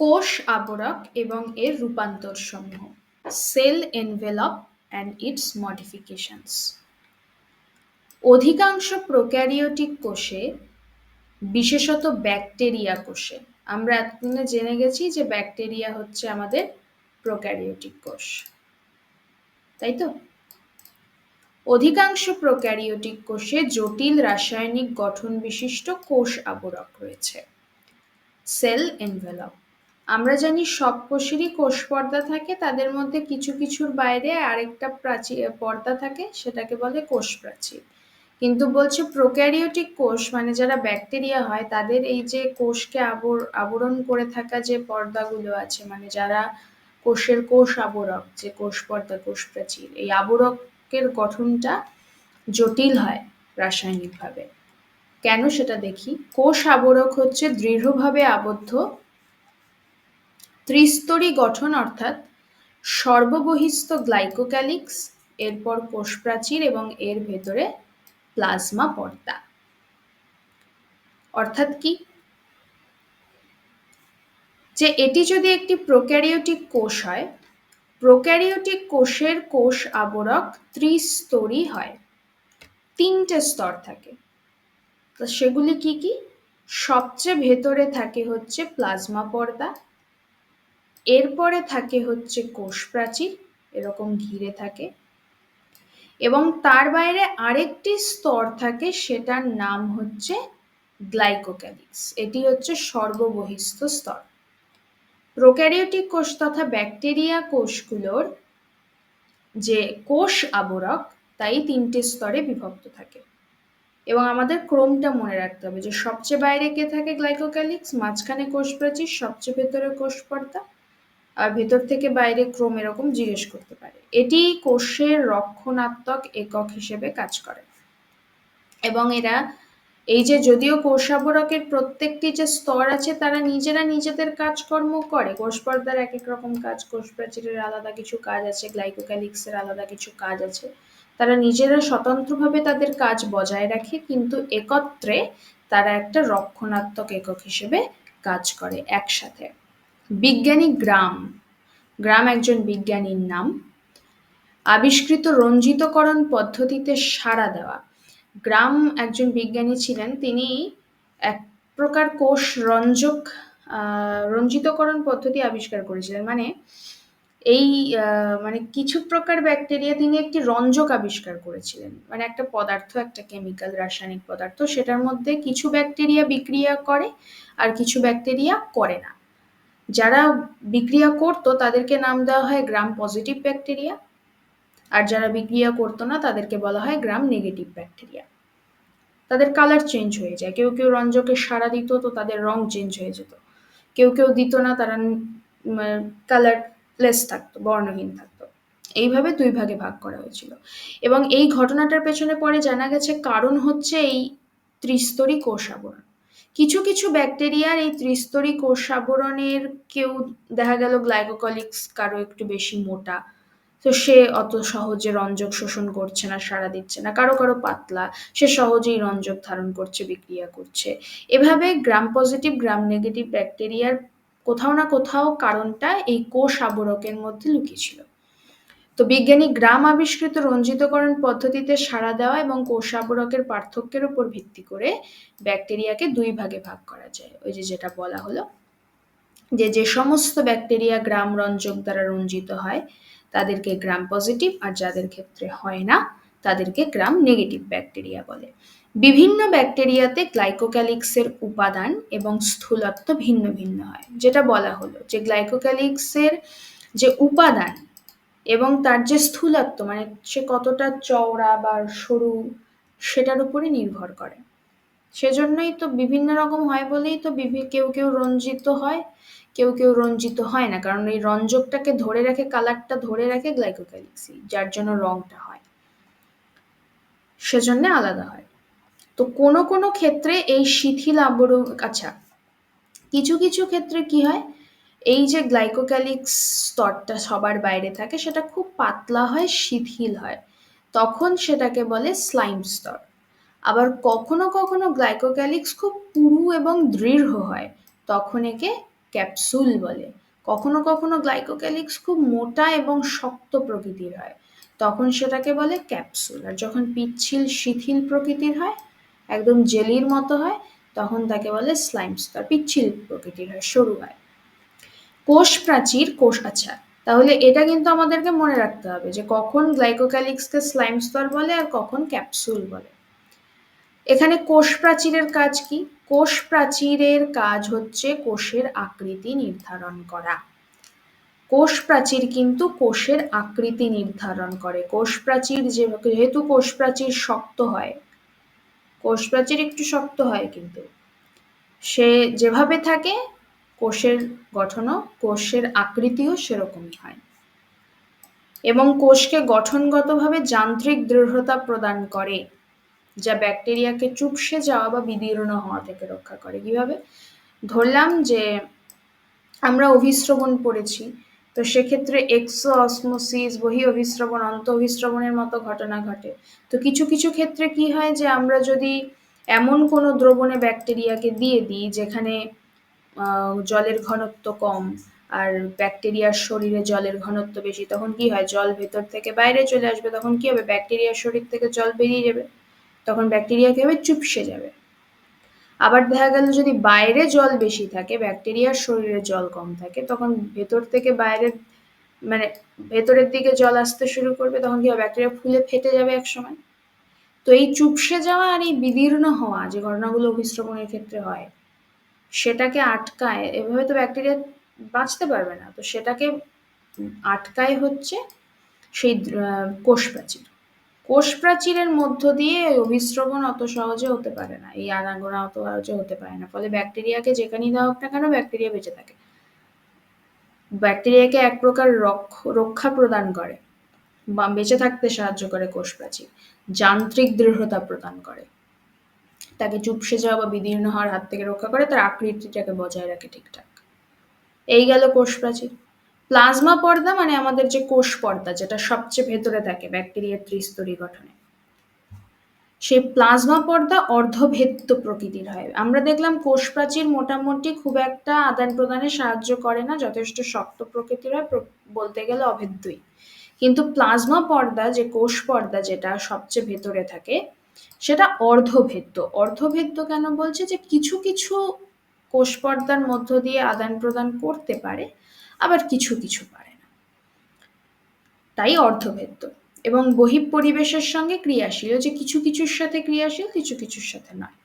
কোষ আবরক এবং এর রূপান্তর সমূহ cell envelope and its modifications অধিকাংশ প্রোক্যারিওটিক কোষে, বিশেষত ব্যাকটেরিয়া কোষে, আমরা এতদিনে জেনে গেছি যে ব্যাকটেরিয়া হচ্ছে আমাদের প্রোক্যারিওটিক কোষ। তাই তো? অধিকাংশ প্রোক্যারিওটিক কোষে জটিল রাসায়নিক গঠন বিশিষ্ট কোষ আবরক রয়েছে, সেল এনভেলপ। আমরা জানি সব কোষেরই কোষ পর্দা থাকে, তাদের মধ্যে কিছু কিছুর বাইরে আরেকটা প্রাচীর পর্দা থাকে, সেটাকে বলে কোষ প্রাচীর কিন্তু বলছে প্রোক্যারিওটিক কোষ মানে যারা ব্যাকটেরিয়া হয়, তাদের এই যে কোষকে আবর, আবরণ করে থাকা যে পর্দাগুলো আছে মানে যারা কোষের কোষ আবরক, যে কোষ পর্দা, কোষ প্রাচীর এই আবরকের গঠনটা জটিল হয় রাসায়নিকভাবে। কেন সেটা দেখি? কোষ আবরক হচ্ছে দৃঢ়ভাবে আবদ্ধ ত্রিস্তরী গঠন অর্থাৎ সর্ববহিস্থ গ্লাইকোক্যালিক্স, এরপর কোষ প্রাচীর এবং এর ভেতরে প্লাজমা পর্দা। অর্থাৎ কি? যে এটি যদি একটি প্রোক্যারিওটিক কোষ হয়, প্রোক্যারিওটিক কোষের কোষ আবরক ত্রিস্তরী হয়। তিনটে স্তর থাকে। তো সেগুলি কি কি? সবচেয়ে ভেতরে থাকে হচ্ছে প্লাজমা পর্দা এরপরে থাকে হচ্ছে কোষ প্রাচীর এরকম ঘিরে থাকে। এবং তার বাইরে আরেকটি স্তর থাকে, সেটার নাম হচ্ছে গ্লাইকোক্যালিক্স এটি হচ্ছে সর্ববহিস্থ স্তর। প্রোক্যারিওটিক কোষ তথা ব্যাকটেরিয়া কোষগুলোর যে কোষ আবরক, তাই তিনটে স্তরে বিভক্ত থাকে। এবং আমাদের ক্রমটা মনে রাখতে হবে যে সবচেয়ে বাইরে কে থাকে গ্লাইকোক্যালিক্স মাঝখানে কোষ প্রাচীর সবচেয়ে ভেতরে কোষ পর্দা আর ভেতর থেকে বাইরে ক্রম এরকম জিজ্ঞেস করতে পারে। এটি কোষের রক্ষণাত্মক একক হিসেবে কাজ করে। এবং এরা, এই যে যদিও কোষাবরকের প্রত্যেকটি যে স্তর আছে, তারা নিজেরা নিজেদের কাজকর্ম করে। কোষ পর্দার এক এক রকম কাজ, কোষ প্রাচীরের আলাদা কিছু কাজ আছে গ্লাইকোক্যালিক্সের আলাদা কিছু কাজ আছে। তারা নিজেরা স্বতন্ত্রভাবে তাদের কাজ বজায় রাখে, কিন্তু একত্রে তারা একটা রক্ষণাত্মক একক হিসেবে কাজ করে একসাথে। বিজ্ঞানী গ্রাম। গ্রাম একজন বিজ্ঞানীর নাম। আবিষ্কৃত রঞ্জিতকরণ পদ্ধতিতে সাড়া দেওয়া। গ্রাম একজন বিজ্ঞানী ছিলেন। তিনি এক প্রকার কোষ রঞ্জক রঞ্জিতকরণ পদ্ধতি আবিষ্কার করেছিলেন। মানে এই মানে কিছু প্রকার ব্যাকটেরিয়া তিনি একটি রঞ্জক আবিষ্কার করেছিলেন। মানে একটা পদার্থ, একটা কেমিক্যাল, রাসায়নিক পদার্থ, সেটার মধ্যে কিছু ব্যাকটেরিয়া বিক্রিয়া করে আর কিছু ব্যাকটেরিয়া করে না। যারা বিক্রিয়া করতো তাদেরকে নাম দেওয়া হয় গ্রাম পজিটিভ ব্যাকটেরিয়া আর যারা বিক্রিয়া করতো না তাদেরকে বলা হয় গ্রাম নেগেটিভ ব্যাকটেরিয়া তাদের কালার চেঞ্জ হয়ে যায়। কেউ কেউ রঞ্জকে সারা দিত তো তাদের রং চেঞ্জ হয়ে যেত। কেউ কেউ দিত না, তারা কালারলেস থাকতো, বর্ণহীন থাকতো। এইভাবে দুই ভাগে ভাগ করা হয়েছিল। এবং এই ঘটনাটার পেছনে পরে জানা গেছে কারণ হচ্ছে এই ত্রিস্তরী কোষ আবরণ। কিছু কিছু ব্যাকটেরিয়ার এই ত্রিস্তরী কোষ আবরণের কেউ দেখা গেল গ্লাইকোকলিক্স কারও একটু বেশি মোটা। তো সে অত সহজে রঞ্জক শোষণ করছে না, সাড়া দিচ্ছে না, কারও কারও পাতলা। সে সহজেই রঞ্জক ধারণ করছে, বিক্রিয়া করছে। এভাবে গ্রাম পজিটিভ গ্রাম নেগেটিভ ব্যাকটেরিয়ার কোথাও না কোথাও কারণটা এই কোষ আবরকের মধ্যে লুকিয়েছিল। তো বিজ্ঞানী গ্রাম আবিষ্কৃত রঞ্জিতকরণ পদ্ধতিতে সাড়া দেওয়া এবং কোষ আবরকের পার্থক্যের উপর ভিত্তি করে ব্যাকটেরিয়াকে দুই ভাগে ভাগ করা যায়। ওই যে যেটা বলা হলো যে যে সমস্ত ব্যাকটেরিয়া গ্রাম রঞ্জক দ্বারা রঞ্জিত হয়, তাদেরকে গ্রাম পজিটিভ আর যাদের ক্ষেত্রে হয় না, তাদেরকে গ্রাম নেগেটিভ ব্যাকটেরিয়া বলে। বিভিন্ন ব্যাকটেরিয়াতে গ্লাইকোক্যালিক্সের উপাদান এবং স্থূলত্ব ভিন্ন ভিন্ন হয়। যেটা বলা হলো যে গ্লাইকোক্যালিক্সের যে উপাদান এবং তার যে স্থূলত্ব মানে সে কতটা চওড়া বা সরু, সেটার উপরে নির্ভর করে। সেজন্যই তো বিভিন্ন রকম হয় বলেই তো কেউ কেউ রঞ্জিত হয়, কেউ কেউ রঞ্জিত হয় না। কারণ এই রঞ্জকটাকে ধরে রাখে, কালারটা ধরে রাখে গ্লাইকোক্যালিক্সি যার জন্য রংটা হয়। সেজন্য আলাদা হয়। তো কোনো কোনো ক্ষেত্রে এই শিথিল আবরণ আচ্ছা কিছু কিছু ক্ষেত্রে কি হয়? এই যে গ্লাইকোক্যালিক্স স্তরটা সবার বাইরে থাকে, সেটা খুব পাতলা হয়, শিথিল হয়। তখন সেটাকে বলে স্লাইম স্তর। আবার কখনো কখনো গ্লাইকোক্যালিক্স খুব পুরু এবং দৃঢ় হয়, তখন একে ক্যাপসুল বলে। কখনো কখনো গ্লাইকোক্যালিক্স খুব মোটা এবং শক্ত প্রকৃতির হয়, তখন সেটাকে বলে ক্যাপসুল আর যখন পিচ্ছিল, শিথিল প্রকৃতির হয়, একদম জেলির মতো হয়, তখন তাকে বলে স্লাইম স্তর। পিচ্ছিল প্রকৃতির হয়, সরু হয়। কোষ প্রাচীর কোষ আচ্ছা তাহলে এটা কিন্তু আমাদেরকে মনে রাখতে হবে যে কখন গ্লাইকোক্যালিক্সকে স্লাইম স্তর বলে আর কখন ক্যাপসুল বলে। এখানে কোষ প্রাচীরের কাজ কি? কোষ প্রাচীরের কাজ হচ্ছে কোষের আকৃতি নির্ধারণ করা। কোষ প্রাচীর কিন্তু কোষের আকৃতি নির্ধারণ করে। কোষ প্রাচীর যেহেতু কোষ প্রাচীর শক্ত হয় কোষ প্রাচীর একটু শক্ত হয় কিন্তু। সে যেভাবে থাকে কোষের গঠনও, কোষের আকৃতিও সেরকমই হয়। এবং কোষকে গঠনগতভাবে যান্ত্রিক দৃঢ়তা প্রদান করে, যা ব্যাকটেরিয়াকে চুপসে যাওয়া বা বিদীর্ণ হওয়া থেকে রক্ষা করে। কীভাবে? ধরলাম যে, আমরা অভিশ্রবণ পড়েছি, তো সেক্ষেত্রে এক্সো অসমোসিস বহি অভিশ্রবণ অন্ত অভিশ্রবণের মতো ঘটনা ঘটে। তো কিছু কিছু ক্ষেত্রে কি হয় যে, আমরা যদি এমন কোনো দ্রবণে ব্যাকটেরিয়াকে দিয়ে দিই, যেখানে জলের ঘনত্ব কম আর ব্যাকটেরিয়ার শরীরে জলের ঘনত্ব বেশি তখন কি হয়? জল ভেতর থেকে বাইরে চলে আসবে তখন কি হবে? ব্যাকটেরিয়ার শরীর থেকে জল বেরিয়ে যাবে তখন ব্যাকটেরিয়া কি হবে? চুপসে যাবে। আবার দেখা গেল যদি বাইরে জল বেশি থাকে ব্যাকটেরিয়ার শরীরে জল কম থাকে তখন ভেতর থেকে বাইরের মানে ভেতরের দিকে জল আসতে শুরু করবে তখন কি হবে? ব্যাকটেরিয়া ফুলে ফেটে যাবে এক সময় তো এই চুপসে যাওয়া আর এই বিদীর্ণ হওয়া যে ঘটনাগুলো অভিশ্রবণের ক্ষেত্রে হয় সেটাকে আটকায়, এভাবে তো ব্যাকটেরিয়া বাঁচতে পারবে না। তো সেটাকে আটকায় হচ্ছে সেই কোষ প্রাচীর। কোষ প্রাচীরের মধ্য দিয়ে অভিশ্রবণ অত সহজে হতে পারে না, এই আনাগোনা অত সহজে হতে পারে না। ফলে ব্যাকটেরিয়াকে যেখানেই দেওয়া হোক না কেন, ব্যাকটেরিয়া বেঁচে থাকে। ব্যাকটেরিয়াকে এক প্রকার রক্ষা প্রদান করে, বা বেঁচে থাকতে সাহায্য করে কোষ প্রাচীর। যান্ত্রিক দৃঢ়তা প্রদান করে। তাকে চুপসে যাওয়া বা বিদীর্ণ হওয়ার হাত থেকে রক্ষা করে তার আকৃতিটাকে বজায় রাখে ঠিকঠাক। এই গেল কোষ প্রাচীর। প্লাজমা পর্দা মানে আমাদের যে কোষ পর্দা, যেটা সবচেয়ে ভেতরে থাকে ব্যাকটেরিয়ার ত্রিস্তরী গঠনে। সেই প্লাজমা পর্দা অর্ধভেদ্য প্রকৃতির হয়। আমরা দেখলাম কোষ প্রাচীর মোটামুটি খুব একটা আদান প্রদানে সাহায্য করে না, যথেষ্ট শক্ত প্রকৃতির হয় বলতে গেলে অভেদ্যই। কিন্তু প্লাজমা পর্দা, যে কোষ পর্দা, যেটা সবচেয়ে ভেতরে থাকে সেটা অর্ধভেদ্য। অর্ধভেদ্য কেন বলছে? যে কিছু কিছু কোষ পর্দার মধ্য দিয়ে আদান প্রদান করতে পারে, আবার কিছু কিছু পারে না। তাই অর্ধভেদ্য। এবং বহিঃ পরিবেশের সঙ্গে ক্রিয়াশীল, যে কিছু কিছুর সাথে ক্রিয়াশীল, কিছু কিছুর সাথে নয়।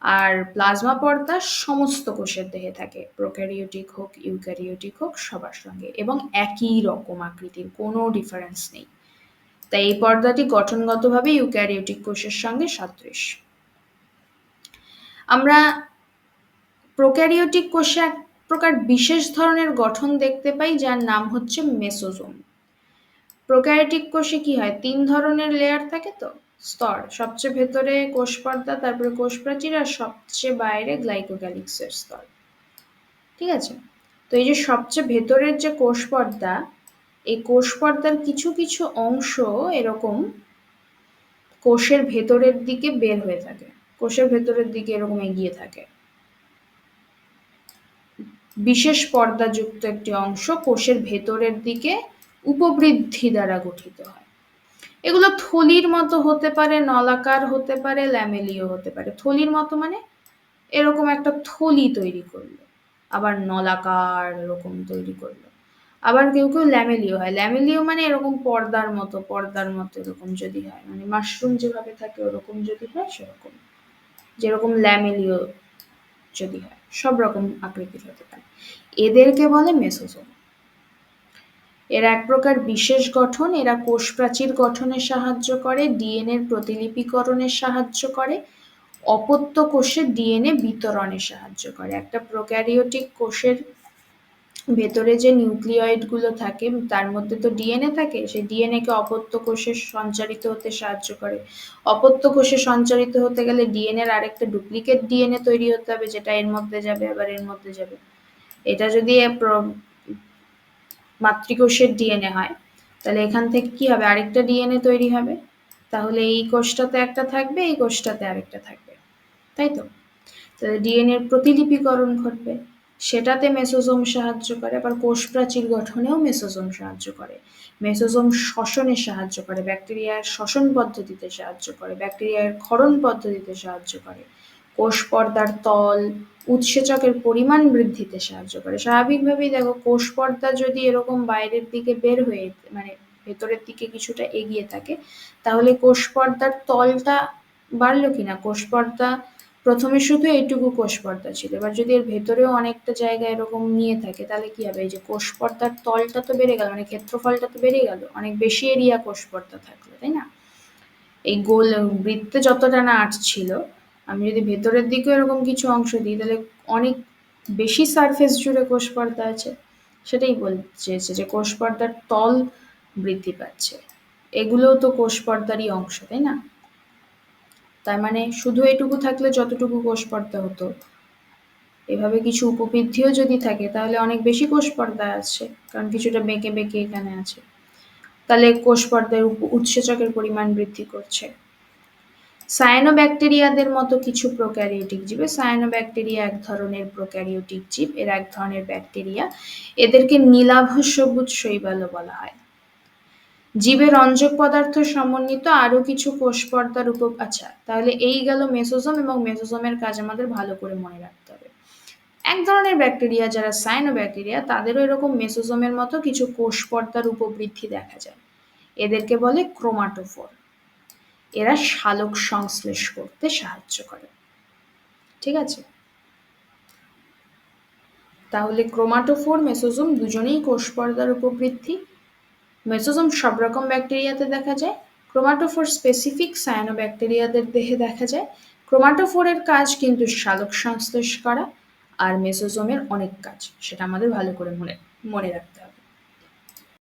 আর প্লাজমা পর্দা সমস্ত কোষের দেহে থাকে, প্রোক্যারিওটিক হোক, ইউক্যারিওটিক হোক, সবার সঙ্গে। এবং একই রকম আকৃতির, কোনো ডিফারেন্স নেই। তাই এই পর্দাটি গঠনগতভাবে ইউক্যারিওটিক কোষের সঙ্গে সাদৃশ আমরা প্রোক্যারিওটিক কোষে এক প্রকার বিশেষ ধরনের গঠন দেখতে পাই, যার নাম হচ্ছে মেসোজোম। প্রোক্যারিওটিক কোষে কি হয়? তিন ধরনের লেয়ার থাকে তো, স্তর। সবচেয়ে ভেতরে কোষ পর্দা, তারপরে কোষ প্রাচীর আর সবচেয়ে বাইরে গ্লাইকোক্যালিক্সের স্তর। ঠিক আছে? তো এই যে সবচেয়ে ভেতরের যে কোষ পর্দা এই কোষ পর্দার কিছু কিছু অংশ এরকম কোষের ভেতরের দিকে বের হয়ে থাকে। কোষের ভেতরের দিকে এরকম এগিয়ে থাকে। বিশেষ পর্দাযুক্ত একটি অংশ কোষের ভেতরের দিকে উপবৃদ্ধি দ্বারা গঠিত হয়। এগুলো থলির মতো হতে পারে, নলাকার হতে পারে, ল্যামেলীয় হতে পারে। থলির মতো মানে এরকম একটা থলি তৈরি করল, আবার নলাকার এরকম তৈরি করল। আবার কেউ কেউ ল্যামেলিও হয়। ল্যামেলিও মানে এরকম পর্দার মতো পর্দার মতো এরকম যদি হয়। মানে মাশরুম যেভাবে থাকে ওরকম যদি হয়, সেরকম। যেরকম ল্যামেলিও যদি হয়, সব রকম আকৃতির হতে পারে। এদেরকে বলে মেসোজোম। এরা এক প্রকার বিশেষ গঠন, এরা কোষ প্রাচীর গঠনে সাহায্য করে, ডিএনএর প্রতিলিপিকরণে সাহায্য করে, অপত্য কোষে ডিএনএ বিতরণে সাহায্য করে। একটা প্রোক্যারিওটিক কোষের ভেতরে যে নিউক্লিয়েডগুলো থাকে, তার মধ্যে তো ডিএনএ থাকে, সেই ডিএনএকে অপত্য কোষে সঞ্চারিত হতে সাহায্য করে। অপত্য কোষে সঞ্চারিত হতে গেলে ডিএনএর আরেকটা ডুপ্লিকেট ডিএনএ তৈরি হতে হবে, যেটা এর মধ্যে যাবে, আবার এর মধ্যে যাবে। এটা যদি মাতৃকোষের ডিএনএ হয়, তাহলে এখান থেকে কি হবে? আরেকটা ডিএনএ তৈরি হবে। তাহলে এই কোষটাতে একটা থাকবে, এই কোষটাতে আরেকটা থাকবে। তাই তো? তাহলে ডিএনএর প্রতিলিপিকরণ ঘটবে। সেটাতে মেসোজোম সাহায্য করে, আবার কোষ প্রাচীর গঠনেও মেসোজোম সাহায্য করে। মেসোজোম শ্বসনে সাহায্য করে ব্যাকটেরিয়ার শ্বসন পদ্ধতিতে সাহায্য করে, ব্যাকটেরিয়ার ক্ষরণ পদ্ধতিতে সাহায্য করে। কোষ পর্দার তল উৎসেচকের পরিমাণ বৃদ্ধিতে সাহায্য করে। স্বাভাবিকভাবেই দেখো, কোষ পর্দা যদি এরকম বাইরের দিকে বের হয়ে মানে ভেতরের দিকে কিছুটা এগিয়ে থাকে, তাহলে কোষ পর্দার তলটা বাড়লো কিনা? কোষ পর্দা প্রথমে শুধু এইটুকু কোষ পর্দা ছিল। এবার যদি এর ভেতরেও অনেকটা জায়গা এরকম নিয়ে থাকে, তাহলে কি হবে? এই যে কোষ পর্দার তলটা তো বেড়ে গেল মানে ক্ষেত্রফলটা তো বেড়ে গেল, অনেক বেশি এরিয়া কোষ পর্দা থাকল, তাই না? এই গোল বৃত্তে যতটা না আর্ট ছিল, আমি যদি ভেতরের দিকেও এরকম কিছু অংশ দিই, তাহলে অনেক বেশি সারফেস জুড়ে কোষ পর্দা আছে। সেটাই বলতে চেয়েছে যে কোষ পর্দার তল বৃদ্ধি পাচ্ছে। এগুলোও তো কোষ পর্দারই অংশ, তাই না? তার মানে শুধু এটুকু থাকলে যতটুকু কোষ পর্দা হতো। এভাবে কিছু উপবৃদ্ধিও যদি থাকে, তাহলে অনেক বেশি কোষ পর্দা আছে, কারণ কিছুটা বেঁকে বেঁকে এখানে আছে। তাহলে কোষ পর্দার উৎসেচকের পরিমাণ বৃদ্ধি করছে। সায়ানোব্যাকটেরিয়াদের মতো কিছু প্রোক্যারিওটিক জীবে সায়ানোব্যাকটেরিয়া এক ধরনের প্রোক্যারিওটিক জীব, এর এক ধরনের ব্যাকটেরিয়া এদেরকে নীলাভ সবুজ শৈবালও বলা হয়। জীবের রঞ্জক পদার্থ সমন্বিত আরও কিছু কোষ পর্দার উপ আচ্ছা তাহলে এই গেল মেসোজোম এবং মেসোজোমের কাজ আমাদের ভালো করে মনে রাখতে হবে। এক ধরনের ব্যাকটেরিয়া যারা সায়ানোব্যাকটেরিয়া তাদেরও এরকম মেসোজোমের মতো কিছু কোষ পর্দার উপবৃদ্ধি দেখা যায়। এদেরকে বলে ক্রোমাটোফোর। এরা শালক সংশ্লেষ করতে সাহায্য করে। ঠিক আছে? তাহলে ক্রোমাটোফোর, মেসোজোম দুজনেই কোষ পর্দার উপবৃদ্ধি। মেসোজোম সব রকম ব্যাকটেরিয়াতে দেখা যায়, ক্রোমাটোফোর স্পেসিফিক সায়ানো সায়ানোব্যাকটেরিয়াদের দেহে দেখা যায়। ক্রোমাটোফোরের কাজ কিন্তু শালক সংশ্লেষ করা আর মেসোজোমের অনেক কাজ, সেটা আমাদের ভালো করে মনে মনে রাখতে হবে।